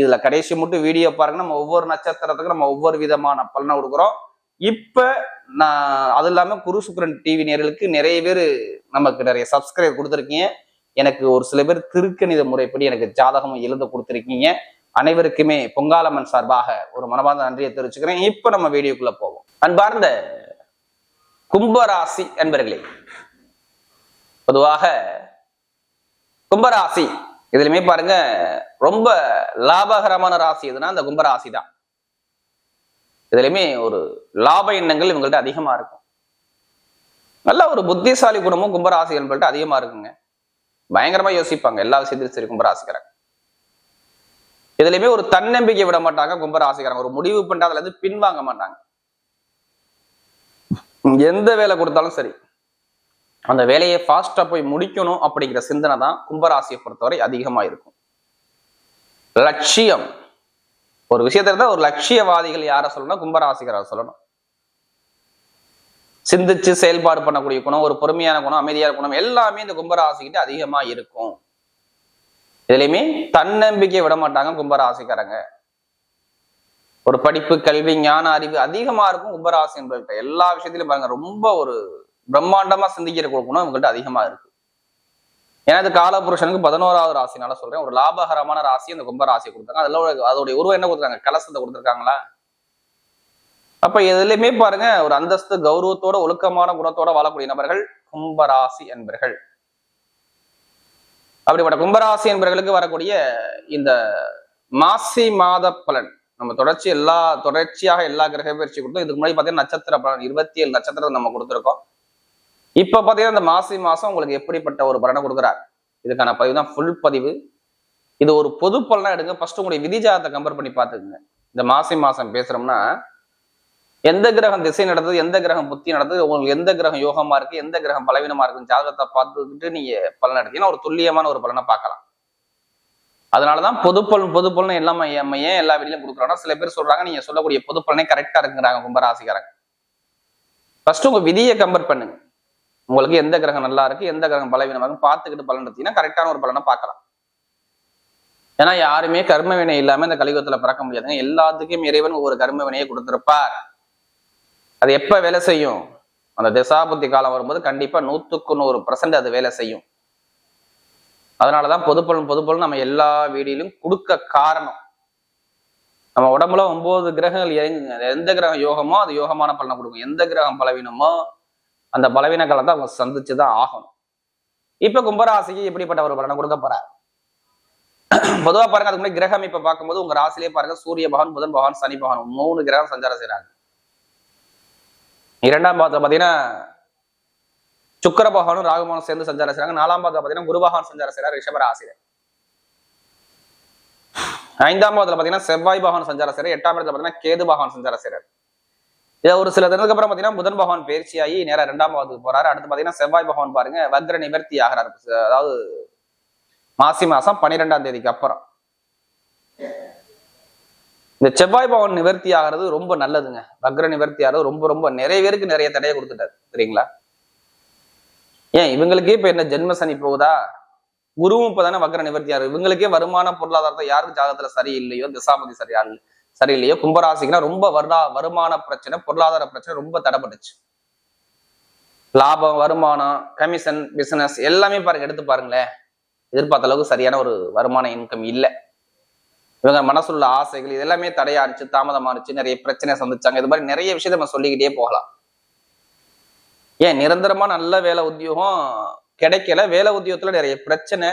இதுல கடைசி மட்டும் வீடியோ பாருங்க. நம்ம ஒவ்வொரு நட்சத்திரத்துக்கும் நம்ம ஒவ்வொரு விதமான பலனை கொடுக்குறோம். இப்ப நான் அது இல்லாம குரு சுக்கரன் டிவி நேர்களுக்கு நிறைய பேர் நமக்கு நிறைய சப்ஸ்கிரைப் கொடுத்துருக்கீங்க. எனக்கு ஒரு சில பேர் திருக்கணித முறைப்படி எனக்கு ஜாதகம் எழுத கொடுத்துருக்கீங்க. அனைவருக்குமே பொங்காலம்மன் சார்பாக ஒரு மனமார்ந்த நன்றியை தெரிவிச்சுக்கிறேன். இப்ப நம்ம வீடியோக்குள்ள போவோம். அன்பார்ந்த கும்பராசி என்பர்களே பொதுவாக கும்பராசி இதுலயுமே பாருங்க ரொம்ப லாபகரமான ராசி எதுனா அந்த கும்பராசி தான் இதுலயுமே ஒரு லாப எண்ணங்கள் இவங்கள்ட்ட அதிகமா இருக்கும். நல்ல ஒரு புத்திசாலி குணமும் கும்பராசி என்பள்கிட்ட அதிகமா இருக்குங்க. பயங்கரமா யோசிப்பாங்க எல்லா விஷயத்திலும் சரி கும்பராசிக்காரங்க இதுலயுமே ஒரு தன்னம்பிக்கை விட மாட்டாங்க கும்பராசிக்காரங்க ஒரு முடிவு பண்ணிட்டு அதுல இருந்து பின்வாங்க மாட்டாங்க. எந்த வேலை கொடுத்தாலும் சரி. அந்த வேலையை ஃபாஸ்டா போய் முடிக்கணும் அப்படிங்கிற சிந்தனை தான் கும்பராசியை பொறுத்தவரை அதிகமா இருக்கும். லட்சியம். ஒரு விஷயத்த இருந்தா ஒரு லட்சியவாதிகள் யார சொல்லணும் கும்பராசிகரை சொல்லணும். சிந்திச்சு செயல்பாடு பண்ணக்கூடிய குணம் ஒரு பொறுமையான குணம் அமைதியான குணம் எல்லாமே இந்த கும்பராசிக்கிட்ட அதிகமா இருக்கும். இதுலயுமே தன்னம்பிக்கை விட மாட்டாங்க கும்பராசிக்காரங்க. ஒரு படிப்பு கல்வி ஞான அறிவு அதிகமா இருக்கும் கும்பராசி என்பவர்கிட்ட. எல்லா விஷயத்திலும் பாருங்க ரொம்ப ஒரு பிரம்மாண்டமா சிந்திக்கிற குணம் இவங்ககிட்ட அதிகமா இருக்கு. ஏன்னா இது காலபுருஷனுக்கு பதினோராவது ராசினால சொல்றேன். ஒரு லாபகரமான ராசி அந்த கும்ப ராசியை கொடுத்தாங்க. அதுல அதோடைய உருவம் என்ன கொடுத்தாங்க? கலசத்தை கொடுத்துருக்காங்களா? அப்ப எதுலையுமே பாருங்க ஒரு அந்தஸ்து கௌரவத்தோட ஒழுக்கமான குணத்தோட வாழக்கூடிய நபர்கள் கும்பராசி என்பர்கள். அப்படிப்பட்ட கும்பராசி என்பர்களுக்கு வரக்கூடிய இந்த மாசி மாத பலன் நம்ம தொடர்ச்சி எல்லா தொடர்ச்சியாக எல்லா கிரக பயிற்சி கொடுத்தோம். இதுக்கு முன்னாடி பார்த்தீங்கன்னா நட்சத்திர பலன் இருபத்தி ஏழு நட்சத்திரம் நம்ம கொடுத்துருக்கோம். இப்ப பாத்தீங்கன்னா இந்த மாசி மாசம் உங்களுக்கு எப்படிப்பட்ட ஒரு பலனை கொடுக்குறாரு? இதுக்கான பதிவு தான் ஃபுல் பதிவு. இது ஒரு பொது பலனா எடுங்க. ஃபர்ஸ்ட் உங்களுடைய விதிஜாதத்தை கம்பேர் பண்ணி பார்த்துக்குங்க. இந்த மாசி மாசம் பேசுறோம்னா எந்த கிரகம் திசை நடந்தது எந்த கிரகம் புத்தி நடந்தது உங்களுக்கு எந்த கிரகம் யோகமா இருக்கு எந்த கிரகம் பலவீனமா இருக்கு ஜாதகத்தை பார்த்துக்கிட்டு நீங்க பலன் எடுத்தீங்கன்னா ஒரு துல்லியமான ஒரு பலனை பார்க்கலாம். அதனாலதான் பொது பொதுப்பலன் பொது எல்லாமே ஏன் எல்லா வீடியும் கொடுக்குறாங்க சில பேர் சொல்றாங்க நீங்க சொல்லக்கூடிய பொதுப்பலனே கரெக்டாக கரெக்டா இருக்குங்கிறாங்க கும்பராசிக்காரங்க. ஃபர்ஸ்ட் உங்க விதியை கம்பேர் பண்ணுங்க. உங்களுக்கு எந்த கிரகம் நல்லா இருக்கு எந்த கிரகம் பலவீனமாக பார்த்துக்கிட்டு பலன் எடுத்தீங்கன்னா கரெக்டான ஒரு பலனை பார்க்கலாம். ஏன்னா யாருமே கர்ம வினை இல்லாம இந்த கலியுகத்துல பிறக்க முடியாதுங்க. எல்லாத்துக்கும் இறைவன் ஒவ்வொரு கர்ம வினையை கொடுத்திருப்பார். அது எப்ப வேலை செய்யும்? அந்த திசாபுத்தி காலம் வரும்போது கண்டிப்பா நூத்துக்கு நூறு பர்சன்ட் அது வேலை செய்யும். அதனாலதான் பொதுப்பலன் பொதுப்பலன் நம்ம எல்லா வீடியிலும் கொடுக்க காரணம். நம்ம உடம்புல ஒன்பது கிரகங்கள் எந்த கிரகம் யோகமோ அது யோகமான பலனை கொடுக்கும். எந்த கிரகம் பலவீனமோ அந்த பலவீனங்களை தான் அவங்க சந்திச்சுதான் ஆகணும். இப்ப கும்பராசிக்கு எப்படிப்பட்ட ஒரு பலனை கொடுக்க போறார். பொதுவா பாருங்க அதுக்கு முன்னாடி கிரகம் இப்ப பார்க்கும்போது உங்க ராசிலேயே பாருங்க சூரிய பகவான் புதன் பகவான் சனி பகவான் மூணு கிரகம் சஞ்சாரம் செய்யறாங்க இரண்டாம் பாதத்தை பாத்தீங்கன்னா சுக்கர பகவானும் ராகுபவனும் சேர்ந்து சஞ்சாரம் செய்யறாங்க நாலாம் பாதத்துல பாத்தீங்கன்னா குரு பகவான் சஞ்சாரம் செய்யறாரு ரிஷப ஐந்தாம் பாதத்துல பாத்தீங்கன்னா செவ்வாய் பகவான் சஞ்சாரம் செய்யறாரு எட்டாம் இடத்துல பாத்தீங்கன்னா கேது பகவான் சஞ்சாரம் செய்யறாரு இதை ஒரு சில தினத்துக்கு அப்புறம் பாத்தீங்கன்னா புதன் பகவான் பயிற்சியாகி நேராக ரெண்டாம் பாவத்துக்கு போறாரு. அடுத்து பாத்தீங்கன்னா செவ்வாய் பகவான் பாருங்க வக்ர நிவர்த்தி ஆகிறார். அதாவது மாசி மாசம் பன்னிரெண்டாம் தேதிக்கு அப்புறம். இந்த செவ்வாய் பவன் நிவர்த்தி ஆகிறது ரொம்ப நல்லதுங்க. வக்ர நிவர்த்தி ஆகிறது ரொம்ப ரொம்ப நிறைய பேருக்கு நிறைய தடையை கொடுத்துட்டாரு. சரிங்களா? ஏன்? இவங்களுக்கே இப்ப என்ன ஜென்ம சனி போகுதா? குருவும் இப்பதானே வக்ர நிவர்த்தி ஆகுது இவங்களுக்கே வருமான பொருளாதாரத்தை யாருக்கு ஜாதகத்துல சரியில்லையோ திசாபதி சரியா சரியில்லையோ? கும்பராசிக்குன்னா ரொம்ப வருடா வருமான பிரச்சனை பொருளாதார பிரச்சனை ரொம்ப தடைப்பட்டுச்சு. லாபம் வருமானம் கமிஷன் பிசினஸ் எல்லாமே பாருங்க எடுத்து பாருங்களேன். எதிர்பார்த்த அளவுக்கு சரியான ஒரு வருமான இன்கம் இல்லை. இவங்க மனசுள்ள ஆசைகள் இது எல்லாமே தடையாச்சு தாமதமானுச்சு நிறைய பிரச்சனை சந்திச்சாங்க. இது மாதிரி நிறைய விஷயத்த நம்ம சொல்லிக்கிட்டே போகலாம். ஏன்? நிரந்தரமா நல்ல வேலை உத்தியோகம் கிடைக்கல. வேலை உத்தியோகத்துல நிறைய பிரச்சனை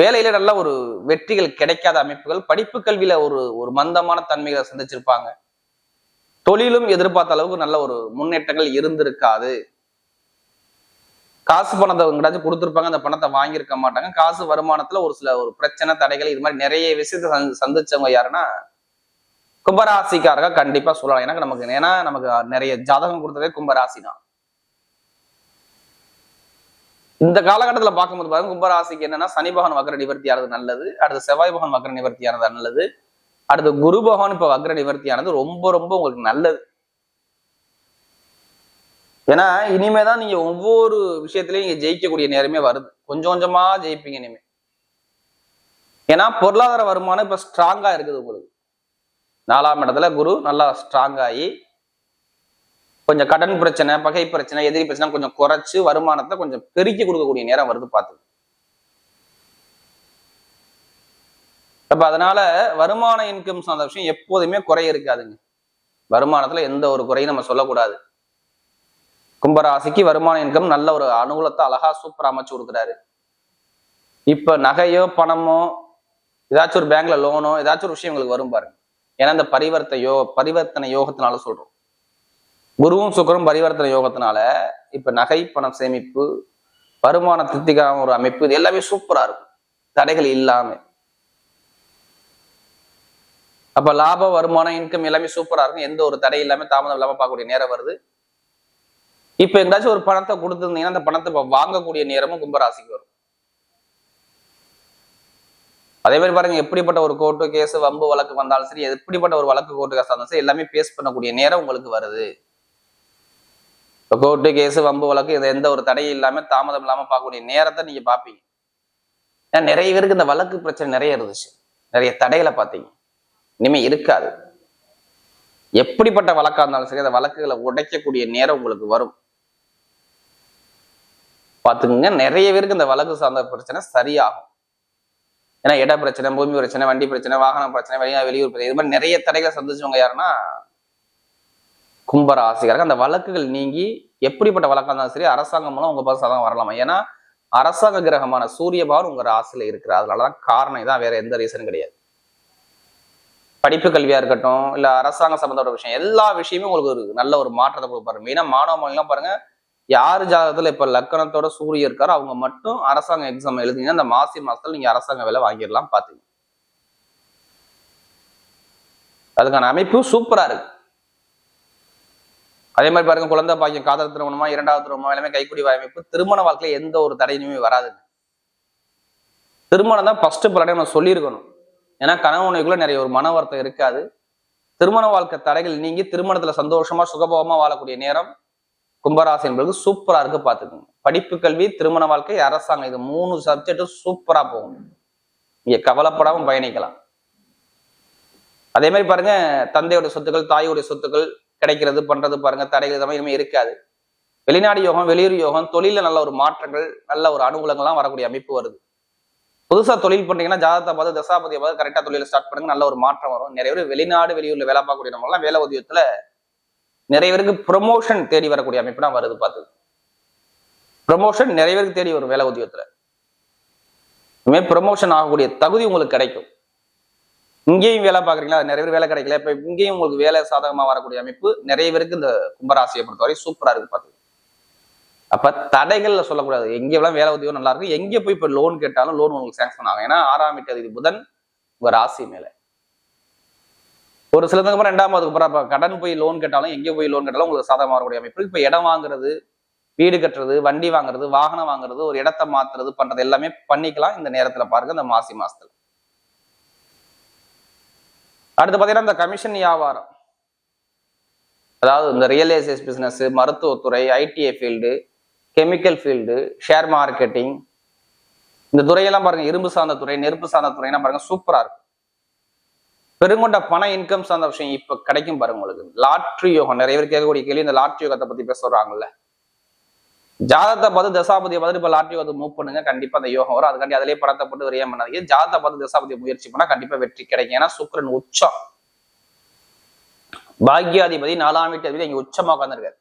வேலையில நல்ல ஒரு வெற்றிகள் கிடைக்காத அமைப்புகள் படிப்பு கல்வியில ஒரு ஒரு மந்தமான தன்மைகளை சந்திச்சிருப்பாங்க. தொழிலும் எதிர்பார்த்த அளவுக்கு நல்ல ஒரு முன்னேற்றங்கள் இருந்திருக்காது. காசு பணத்தை எங்கடாச்சும் கொடுத்துருப்பாங்க அந்த பணத்தை வாங்கியிருக்க மாட்டாங்க. காசு வருமானத்துல ஒரு சில ஒரு பிரச்சனை தடைகள் இது மாதிரி நிறைய விஷயத்த சந்தி- சந்திச்சவங்க யாருன்னா கும்பராசிக்காரங்க கண்டிப்பா சொல்லலாம். எனக்கு நமக்கு ஏன்னா நமக்கு நிறைய ஜாதகம் கொடுத்ததே கும்பராசி தான் இந்த காலகட்டத்தில் பார்க்கும்போது பாருங்க கும்பராசிக்கு என்னன்னா சனி பகவான் வக்ர நிவர்த்தி ஆனது நல்லது. அடுத்து செவ்வாய் பகவான் வக்ர நிவர்த்தி ஆனது நல்லது. அடுத்து குரு பகவான் இப்ப வக்ர நிவர்த்தி ஆனது ரொம்ப ரொம்ப உங்களுக்கு நல்லது. ஏன்னா இனிமேதான் நீங்க ஒவ்வொரு விஷயத்திலையும் நீங்க ஜெயிக்கக்கூடிய நேரமே வருது. கொஞ்சம் கொஞ்சமா ஜெயிப்பீங்க இனிமே. ஏன்னா பொருளாதார வருமானம் இப்ப ஸ்ட்ராங்கா இருக்குது உங்களுக்கு. நாலாம் இடத்துல குரு நல்லா ஸ்ட்ராங் ஆகி கொஞ்சம் கடன் பிரச்சனை பகை பிரச்சனை எதிரி பிரச்சனை கொஞ்சம் குறைச்சு வருமானத்தை கொஞ்சம் பெருக்கி கொடுக்கக்கூடிய நேரம் வருது பார்த்து. அப்ப அதனால வருமான இன்கம் சார்ந்த விஷயம் எப்போதுமே குறை இருக்காதுங்க. வருமானத்துல எந்த ஒரு குறையும் நம்ம சொல்லக்கூடாது. கும்பராசிக்கு வருமான இன்கம் நல்ல ஒரு அனுகூலத்தை அழகா சூப்பரா அமைச்சு கொடுக்குறாரு. இப்ப நகையோ பணமோ ஏதாச்சும் ஒரு பேங்க்ல லோனோ ஏதாச்சும் ஒரு விஷயம் உங்களுக்கு வரும் பாருங்க. ஏன்னா இந்த பரிவர்த்த யோ பரிவர்த்தனை யோகத்தினால சொல்றோம். குருவும் சுக்கரும் பரிவர்த்தனை யோகத்தினால இப்ப நகை பணம் சேமிப்பு வருமான திருப்திக்கான ஒரு அமைப்பு இது எல்லாமே சூப்பரா இருக்கும். தடைகள் இல்லாம. அப்ப லாப வருமானம் இன்கம் எல்லாமே சூப்பரா இருக்கும். எந்த ஒரு தடை இல்லாம தாமதம் இல்லாம பார்க்கக்கூடிய நேரம் வருது. இப்ப எங்காச்சும் ஒரு பணத்தை கொடுத்துருந்தீங்கன்னா அந்த பணத்தை இப்போ வாங்கக்கூடிய நேரமும் கும்பராசிக்கு வரும். அதே மாதிரி பாருங்க எப்படிப்பட்ட ஒரு கோர்ட்டு கேஸ் வம்பு வழக்கு வந்தாலும் சரி எப்படிப்பட்ட ஒரு வழக்கு கோர்ட்டு கேஸ் வந்தாலும் சரி எல்லாமே பேஸ் பண்ணக்கூடிய நேரம் உங்களுக்கு வருது. இப்போ கோர்ட்டு கேஸ் வம்பு வழக்கு இது எந்த ஒரு தடையும் இல்லாமல் தாமதம் இல்லாம பார்க்கக்கூடிய நேரத்தை நீங்க பார்ப்பீங்க. ஏன்னா நிறைய பேருக்கு இந்த வழக்கு பிரச்சனை நிறைய இருந்துச்சு. நிறைய தடைகளை பார்த்தீங்க. இனிமே இருக்காது. எப்படிப்பட்ட வழக்கா இருந்தாலும் சரி அந்த வழக்குகளை உடைக்கக்கூடிய நேரம் உங்களுக்கு வரும். பார்த்துக்குங்க நிறைய பேருக்கு இந்த வழக்கு சார்ந்த பிரச்சனை சரியாகும். ஏன்னா இட பிரச்சனை பூமி பிரச்சனை வண்டி பிரச்சனை வாகன பிரச்சனை வெளியா வெளியூர் பிரச்சனை இது மாதிரி நிறைய தடைகளை சந்திச்சவங்க யாருன்னா கும்பராசிக்காரங்க அந்த வழக்குகள் நீங்கி எப்படிப்பட்ட வழக்காக இருந்தாலும் சரி அரசாங்கம் மூலம் உங்க பாசம் தான் வரலாமா? ஏன்னா அரசாங்க கிரகமான சூரிய பகவான் உங்க ராசியில இருக்கிற அதனாலதான் காரணம் இதான் வேற எந்த ரீசனும் கிடையாது. படிப்பு கல்வியா இருக்கட்டும் இல்ல அரசாங்க சம்பந்தப்பட்ட விஷயம் எல்லா விஷயமும் உங்களுக்கு ஒரு நல்ல ஒரு மாற்றத்தை கொடுப்பாரு. மெயினா மாணவ மாணவர்கள்லாம் பாருங்க யார் ஜாதகத்துல இப்ப லக்கணத்தோட சூரியன் இருக்காரோ அவங்க மட்டும் அரசாங்க எக்ஸாம் எழுதிங்கன்னா அந்த மாசி மாசத்துல நீங்க அரசாங்க வேலை வாங்கிடலாம் பாத்தீங்க. அதுக்கான அமைப்பு சூப்பரா இருக்கு. அதே மாதிரி பாருங்க குழந்தை பாக்கியம் காதல் திருமணமா இரண்டாவது திருமணமா எல்லாமே கைக்குடி வாய்ப்பு திருமண வாழ்க்கையில எந்த ஒரு தடையுமே வராதுங்க. திருமணம் தான் ஃபர்ஸ்ட் பலனே நம்ம சொல்லியிருக்கணும். ஏன்னா கணவனுக்குள்ள நிறைய ஒரு மன வருத்தம் இருக்காது. திருமண வாழ்க்கை தடைகள் நீங்கி திருமணத்துல சந்தோஷமா சுகபோகமா வாழக்கூடிய நேரம் கும்பராசி என்பது சூப்பரா இருக்கு பாத்துக்கோங்க படிப்பு கல்வி திருமண வாழ்க்கை அரசாங்கம் இது மூணு சப்ஜெக்டும் சூப்பரா போகும். நீங்க கவலைப்படாம பயணிக்கலாம். அதே மாதிரி பாருங்க தந்தையோட சொத்துக்கள் தாயோட சொத்துக்கள் கிடைக்கிறது பண்றது பாருங்க தடைகள் இதெல்லாம் எதுவுமே இருக்காது. வெளிநாடு யோகம் வெளியூர் யோகம் தொழில நல்ல ஒரு மாற்றங்கள் நல்ல ஒரு அனுகூலங்கள்லாம் வரக்கூடிய அமைப்பு வருது. புதுசா தொழில் பண்றீங்கன்னா ஜாதகத்தை பார்த்து தசாபதியை பார்த்து கரெக்டா தொழில ஸ்டார்ட் பண்ணுங்க நல்ல ஒரு மாற்றம் வரும். நிறைய பேர் வெளிநாடு வெளியூர்ல வேலை பார்க்கக்கூடியவங்கலாம் வேலை உதவியத்துல நிறைய பேருக்கு ப்ரொமோஷன் தேடி வரக்கூடிய அமைப்பு தான் வருது பார்த்து. ப்ரொமோஷன் நிறைய பேருக்கு தேடி வரும் வேலை உத்தியோகத்துல. இனிமேல் ப்ரொமோஷன் ஆகக்கூடிய தகுதி உங்களுக்கு கிடைக்கும். இங்கேயும் வேலை பார்க்குறீங்களா? நிறைய பேர் வேலை கிடைக்கல. இப்ப இங்கேயும் உங்களுக்கு வேலை சாதகமா வரக்கூடிய அமைப்பு நிறைய பேருக்கு இந்த கும்பராசியை பொறுத்தவரை சூப்பரா இருக்கு பார்த்து அப்ப தடைகள்ல சொல்லக்கூடாது. எங்க எல்லாம் வேலை உதவியோ நல்லா இருக்கும் எங்க போய் இப்ப லோன் கேட்டாலும் லோன் உங்களுக்கு சேங்ஷன் ஆகும். ஏன்னா ஆறாம் வீட்டு அதிபதி புதன் உங்க ராசி மேல. ஒரு சில அப்புறம் ரெண்டாம் அதுக்கு அப்புறம் இப்போ கடன் போய் லோன் கேட்டாலும் எங்க போய் லோன் கேட்டாலும் உங்களுக்கு சாதகமாக வரக்கூடிய அமைப்பு. இப்ப இடம் வாங்குறது வீடு கட்டுறது வண்டி வாங்குறது வாகனம் வாங்குறது ஒரு இடத்த மாத்துறது பண்றது எல்லாமே பண்ணிக்கலாம். இந்த நேரத்துல பாருங்க இந்த மாசி மாசத்துல. அடுத்து பாத்தீங்கன்னா இந்த கமிஷன் வியாபாரம். அதாவது இந்த ரியல் எஸ்டேட் பிஸ்னஸ் மருத்துவத்துறை ITI field chemical field share marketing இந்த துறையெல்லாம் பாருங்க இரும்பு சார்ந்த துறை நெருப்பு சார்ந்த துறைனா பாருங்க சூப்பரா இருக்கும் பெருங்கொண்ட பண இன்கம் சார்ந்த விஷயம் இப்ப கிடைக்கும் பாருங்க உங்களுக்கு. லாட்ரி யோகம் நிறைய பேர் கேட்கக்கூடிய கேள்வி இந்த லாட்ரி யோகத்தை பத்தி பேச சொல்றாங்கல்ல. ஜாதத்தை பார்த்து தசாபதியை பார்த்து இப்போ லாட்ரி யோகத்தை மூவ் பண்ணுங்க. கண்டிப்பா அந்த யோகம் வரும். அதுக்காண்டி அதிலே படத்தை போட்டு விரையம் பண்ணாதீங்க. ஜாதத்தை பார்த்து தசாபதியை முயற்சி பண்ணா கண்டிப்பா வெற்றி கிடைக்கும். ஏன்னா சுக்கரன் உச்சம். பாக்யாதிபதி நாலாம் வீட்டு அதிபதி இங்க உச்சமா உட்காந்துருக்காரு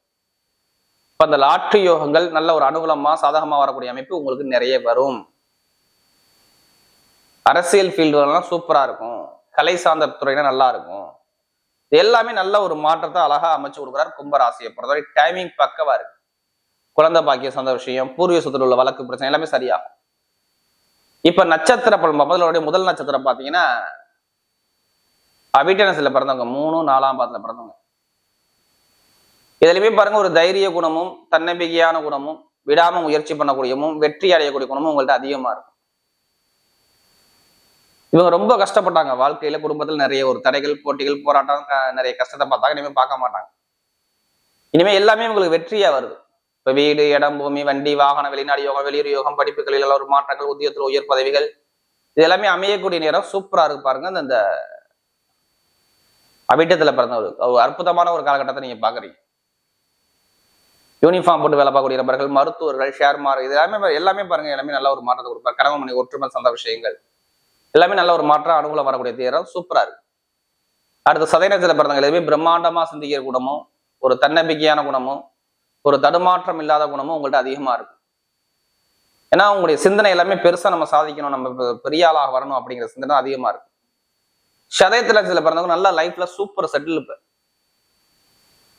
இப்ப அந்த லாட்ரி யோகங்கள் நல்ல ஒரு அனுகூலமா சாதகமா வரக்கூடிய அமைப்பு உங்களுக்கு நிறைய வரும். அரசியல் ஃபீல்டுலாம் சூப்பரா இருக்கும். கலை சார்ந்த துறையில நல்லா இருக்கும். எல்லாமே நல்ல ஒரு மாற்றத்தை அழகா அமைச்சு கொடுக்குறாரு கும்பராசியை பொறுத்தவரை. டைமிங் பக்கவா இருக்கு. குழந்தை பாக்கிய சொந்த விஷயம் பூர்வீக சொத்துல உள்ள வழக்கு பிரச்சனை எல்லாமே சரியாகும். இப்ப நட்சத்திர பலன் முதலுடைய முதல் நட்சத்திரம் பாத்தீங்கன்னா அபிட்டனஸ்ல பிறந்தவங்க மூணு நாலாம் பாதத்துல பிறந்தவங்க. இதுலயுமே பாருங்க ஒரு தைரிய குணமும் தன்னம்பிக்கையான குணமும் விடாம முயற்சி பண்ணக்கூடியமும் வெற்றி அடையக்கூடிய குணமும் உங்கள்ட்ட அதிகமா இருக்கும். இவங்க ரொம்ப கஷ்டப்பட்டாங்க. வாழ்க்கையில குடும்பத்தில் நிறைய ஒரு தடைகள் போட்டிகள் போராட்டம் நிறைய கஷ்டத்தை பார்த்தாங்க. இனிமே பார்க்க மாட்டாங்க. இனிமே எல்லாமே உங்களுக்கு வெற்றியா வருது. இப்ப வீடு இடம் பூமி வண்டி வாகனம் வெளிநாடு யோகம் வெளியூர் யோகம் படிப்புகளில் எல்லாம் ஒரு மாற்றங்கள் உத்தியத்தில் உயர் பதவிகள் இது எல்லாமே அமையக்கூடிய நேரம் சூப்பரா இருக்கு பாருங்க. அந்த- அந்த பிறந்த ஒரு அற்புதமான ஒரு காலகட்டத்தை நீங்க பாக்குறீங்க. யூனிஃபார்ம் போட்டு வேலை பார்க்கக்கூடிய நபர்கள் மருத்துவர்கள் ஷேர் மார்க் இது எல்லாமே எல்லாமே பாருங்க எல்லாமே நல்ல ஒரு மாற்றத்தை கொடுப்பார். கணவன் மணி ஒற்றுமை சார்ந்த விஷயங்கள். எல்லாமே நல்ல ஒரு மாற்றம் அனுகூலம் வரக்கூடிய நேரம் சூப்பரா இருக்கு. அடுத்து சதயநத்தில் பிறந்தவங்க எல்லாமே பிரம்மாண்டமா சிந்திக்கிற குணமும் ஒரு தன்னம்பிக்கையான குணமும் ஒரு தடுமாற்றம் இல்லாத குணமும் உங்கள்ட்ட அதிகமாக இருக்கும். ஏன்னா உங்களுடைய சிந்தனை எல்லாமே பெருசாக நம்ம சாதிக்கணும். நம்ம பெரிய ஆளாக வரணும் அப்படிங்கிற சிந்தனை அதிகமாக இருக்கும். சதயத்தில் சில பிறந்தவங்க நல்லா லைஃப்ல சூப்பர் செட்டில் இப்போ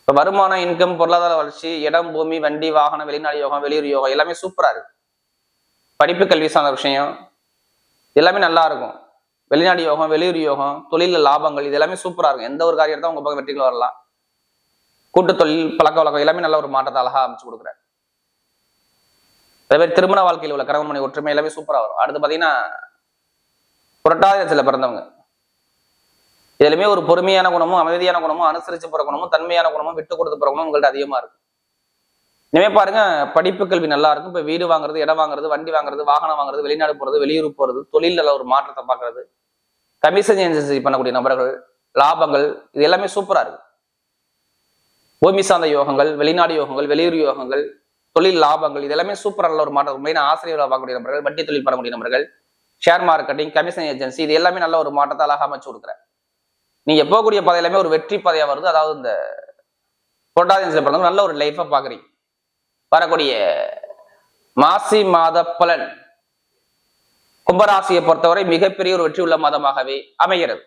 இப்போ வருமானம் இன்கம் பொருளாதார வளர்ச்சி இடம் பூமி வண்டி வாகனம் வெளிநாடு யோகம் வெளியூர் யோகம் எல்லாமே சூப்பராக இருக்கு படிப்பு கல்வி சார்ந்த விஷயம் எல்லாமே நல்லா இருக்கும். வெளிநாடு யோகம் வெளியூர் யோகம் தொழிலில் லாபங்கள் இது எல்லாமே சூப்பராக இருக்கும். எந்த ஒரு காரியத்தை உங்கள் பக்கம் வெற்றிகள் வரலாம். கூட்டு தொழில் பழக்க வழக்கம் எல்லாமே நல்ல ஒரு மாற்றத்தை அழகாக அமைச்சு கொடுக்குறாரு. அதே மாதிரி திருமண வாழ்க்கையில் உள்ள கணவன் மணி ஒற்றுமை எல்லாமே சூப்பராக வரும். அடுத்து பார்த்தீங்கன்னா புரட்டாதியத்துல பிறந்தவங்க. இதுலயுமே ஒரு பொறுமையான குணமும் அமைதியான குணமும் அனுசரிச்சு போற குணமும் தன்மையான குணமும் விட்டு கொடுத்து போற குணமும் உங்கள்ட்ட அதிகமா இருக்கும் இனிமே பாருங்க படிப்பு கல்வி நல்லா இருக்கும். இப்ப வீடு வாங்குறது இடம் வாங்குறது வண்டி வாங்குறது வாகனம் வாங்குறது வெளிநாடு போறது வெளியூர் போறது தொழில்ல ஒரு மாற்றத்தை பார்க்கறது கமிஷன் ஏஜென்சி பண்ணக்கூடிய நபர்கள் லாபங்கள் இது எல்லாமே சூப்பரா இருக்கு. பூமி சார்ந்த யோகங்கள் வெளிநாடு யோகங்கள் வெளியூர் யோகங்கள் தொழில் லாபங்கள் இது எல்லாமே நல்ல ஒரு மாற்றம் மெயினாக ஆசிரியர்களாக பார்க்கக்கூடிய நபர்கள் வட்டி தொழில் பண்ணக்கூடிய நபர்கள் ஷேர் மார்க்கெட்டிங் கமிஷன் ஏஜென்சி இது எல்லாமே நல்ல ஒரு மாற்றத்தை அழகாக அமைச்சு கொடுக்குறேன். நீங்கள் போகக்கூடிய பாதை எல்லாமே ஒரு வெற்றி பாதையாக வருது. அதாவது இந்த புரட்டாதியத்தில் பிறந்தவங்க நல்ல ஒரு லைஃப்பை பார்க்குறீங்க. வரக்கூடிய மாசி மாத பலன் கும்பராசியை பொறுத்தவரை மிகப்பெரிய ஒரு வெற்றி உள்ள மாதமாகவே அமைகிறது.